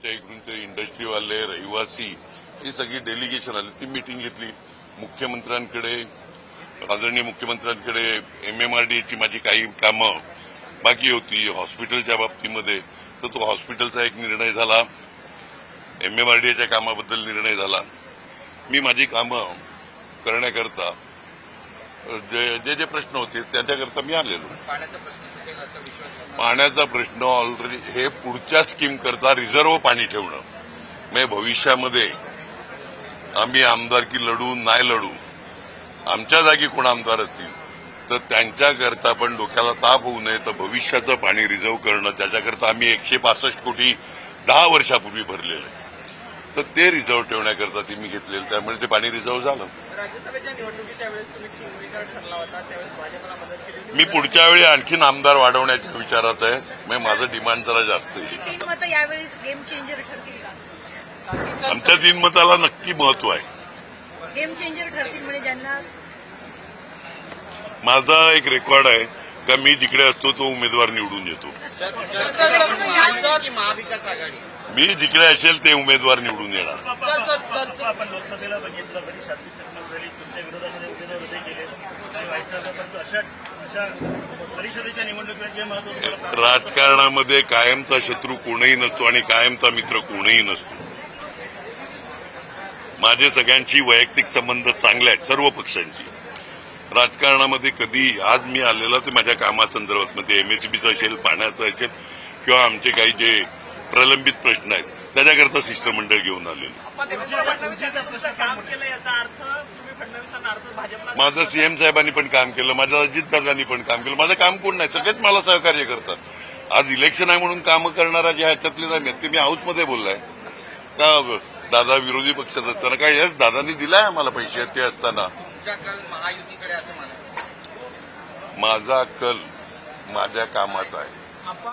आमच्या इकडून ते इंडस्ट्रीवाले रहिवासी ही सगळी डेलिगेशन आली. ती मिटिंग घेतली. मुख्यमंत्र्यांकडे आदरणीय मुख्यमंत्र्यांकडे एमएमआरडीची माझी काही कामं बाकी होती. हॉस्पिटलच्या बाबतीमध्ये तर तो हॉस्पिटलचा एक निर्णय झाला. एमएमआरडीच्या कामाबद्दल निर्णय झाला. मी माझी कामं करण्याकरता जे जे जे प्रश्न होते त्याच्याकरता मी आलेलो प्रश्न. पाण्याचा प्रश्न ऑलरेडी हे पुढच्या स्कीम करता रिझर्व्ह पाणी ठेवणं. म्हणजे भविष्यामध्ये आम्ही आमदारकी लढू नाही लढू आमच्या जागी कोण आमदार असतील तर त्यांच्याकरता पण डोक्याला ताप होऊ नये तर भविष्याचं पाणी रिझर्व्ह करणं त्याच्याकरता आम्ही एकशे पासष्ट कोटी दहा वर्षापूर्वी भरलेलं आहे. तर ते रिझर्व्ह ठेवण्याकरता ते मी घेतलेलं त्यामुळे ते पाणी रिझर्व्ह झालं. राज्यसभेच्या निवडणुकीच्या वेळेस तुम्ही ठरला होता त्यावेळेस भाजपला मदत केली. मी पुढच्या वेळी आणखीन आमदार वाढवण्याच्या विचारात आहे म्हणजे माझं डिमांड जरा जास्त आहे तीन मतं यावेळी गेम चेंजर ठरतील का आमच्या तीन मताला नक्की महत्त्व आहे गेम चेंजर ठरतील म्हणजे ज्यांना माझा एक रेकॉर्ड आहे का मी जिकडे असतो तो उमेदवार निवडून येतो महाविकास आघाडी मी जिकडे असेल ते उमेदवार निवडून येणार परंतु आपण लोकसभेला बघितलं कधी शांती चकमक झाली तुमच्या विरोधामध्ये उमेदवार उभे केले. असं व्हायचं होतं परंतु अशा अशा परिषदेच्या निवडणुकीत जे महत्त्व तुम्हाला प्राप्त होतं, राजकारणामध्ये कायमचा शत्रू कोणही नसतो आणि कायमचा मित्र कोणही नसतो. माझे सगळ्यांशी वैयक्तिक संबंध चांगले आहेत सर्व पक्षांची. राजकारणामध्ये कधी आज मी आलेलो ते माझ्या कामासंदर्भात. म्हणजे एमएसबीचं असेल पाण्याचं असेल किंवा आमचे काही जे प्रलंबित प्रश्न आहेत. त्याच्याकरता शिष्टमंडळ घेऊन आलेलो. पण देवेंद्र फडणवीसांचं काम केलं याचा अर्थ तुम्ही फडणवीसांना अर्थ भाजपला माझं सीएम साहेबांनी पण काम केलं माझ्या अजितदादांनी पण काम केलं. माझं काम कोण नाही? सगळेच मला सहकार्य करतात. आज इलेक्शन आहे म्हणून कामं करणारा जे ह्याच्यातले नाही ते मी हाऊसमध्ये बोललाय. का दादा विरोधी पक्षात असताना काय यस दादांनी दिलाय आम्हाला पैसे ते असताना? तुमच्या कल महायुतीकडे असं म्हणा माझा कल माझ्या कामाचा आहे.